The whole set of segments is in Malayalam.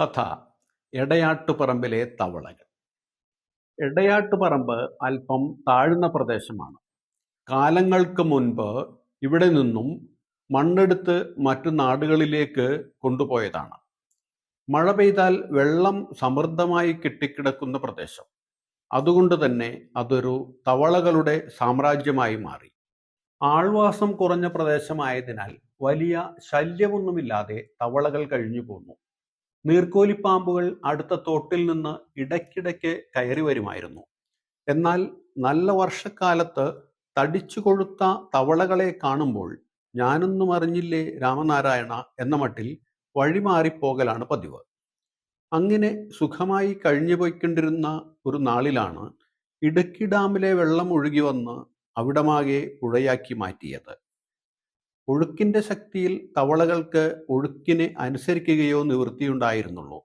കഥ എടയാട്ടുപറമ്പിലെ തവളകൾ. എടയാട്ടുപറമ്പ് അല്പം താഴ്ന്ന പ്രദേശമാണ്. കാലങ്ങൾക്ക് മുൻപ് ഇവിടെ നിന്നും മണ്ണെടുത്ത് മറ്റു നാടുകളിലേക്ക് കൊണ്ടുപോയതാണ്. മഴ പെയ്താൽ വെള്ളം സമൃദ്ധമായി കെട്ടിക്കിടക്കുന്ന പ്രദേശം. അതുകൊണ്ട് തന്നെ അതൊരു തവളകളുടെ സാമ്രാജ്യമായി മാറി. ആൾവാസം കുറഞ്ഞ പ്രദേശമായതിനാൽ വലിയ ശല്യമൊന്നുമില്ലാതെ തവളകൾ കഴിഞ്ഞു പോന്നു നീർക്കോലിപ്പാമ്പുകൾ അടുത്ത തോട്ടിൽ നിന്ന് ഇടയ്ക്കിടയ്ക്ക് കയറി വരുമായിരുന്നു. എന്നാൽ നല്ല വർഷക്കാലത്ത് തടിച്ചു കൊഴുത്ത തവളകളെ കാണുമ്പോൾ ഞാനൊന്നും അറിഞ്ഞില്ലേ രാമനാരായണ എന്ന മട്ടിൽ വഴിമാറിപ്പോകലാണ് പതിവ്. അങ്ങനെ സുഖമായി കഴിഞ്ഞു പോയിക്കൊണ്ടിരുന്ന ഒരു നാളിലാണ് ഇടുക്കി ഡാമിലെ വെള്ളം ഒഴുകി വന്ന് അവിടമാകെ പുഴയാക്കി മാറ്റിയത്. ഒഴുക്കിന്റെ ശക്തിയിൽ തവളകൾക്ക് ഒഴുക്കിനെ അനുസരിക്കുകയോ നിവൃത്തിയുണ്ടായിരുന്നുള്ളൂ.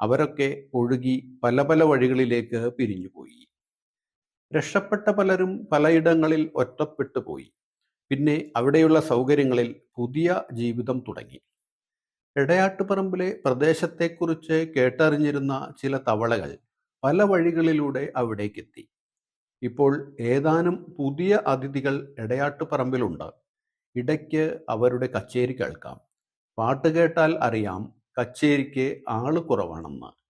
അവരൊക്കെ ഒഴുകി പല പല വഴികളിലേക്ക് പിരിഞ്ഞുപോയി രക്ഷപ്പെട്ട പലരും പലയിടങ്ങളിൽ ഒറ്റപ്പെട്ടു പോയി. പിന്നെ അവിടെയുള്ള സൗകര്യങ്ങളിൽ പുതിയ ജീവിതം തുടങ്ങി. ഇടയാട്ടുപറമ്പിലെ പ്രദേശത്തെക്കുറിച്ച് കേട്ടറിഞ്ഞിരുന്ന ചില തവളകൾ പല വഴികളിലൂടെ അവിടേക്കെത്തി. ഇപ്പോൾ ഏതാനും പുതിയ അതിഥികൾ എടയാട്ടുപറമ്പിലുണ്ട് ഇടയ്ക്ക് അവരുടെ കച്ചേരി കേൾക്കാം. പാട്ട് കേട്ടാൽ അറിയാം കച്ചേരിക്ക് ആൾ കുറവാണെന്ന്.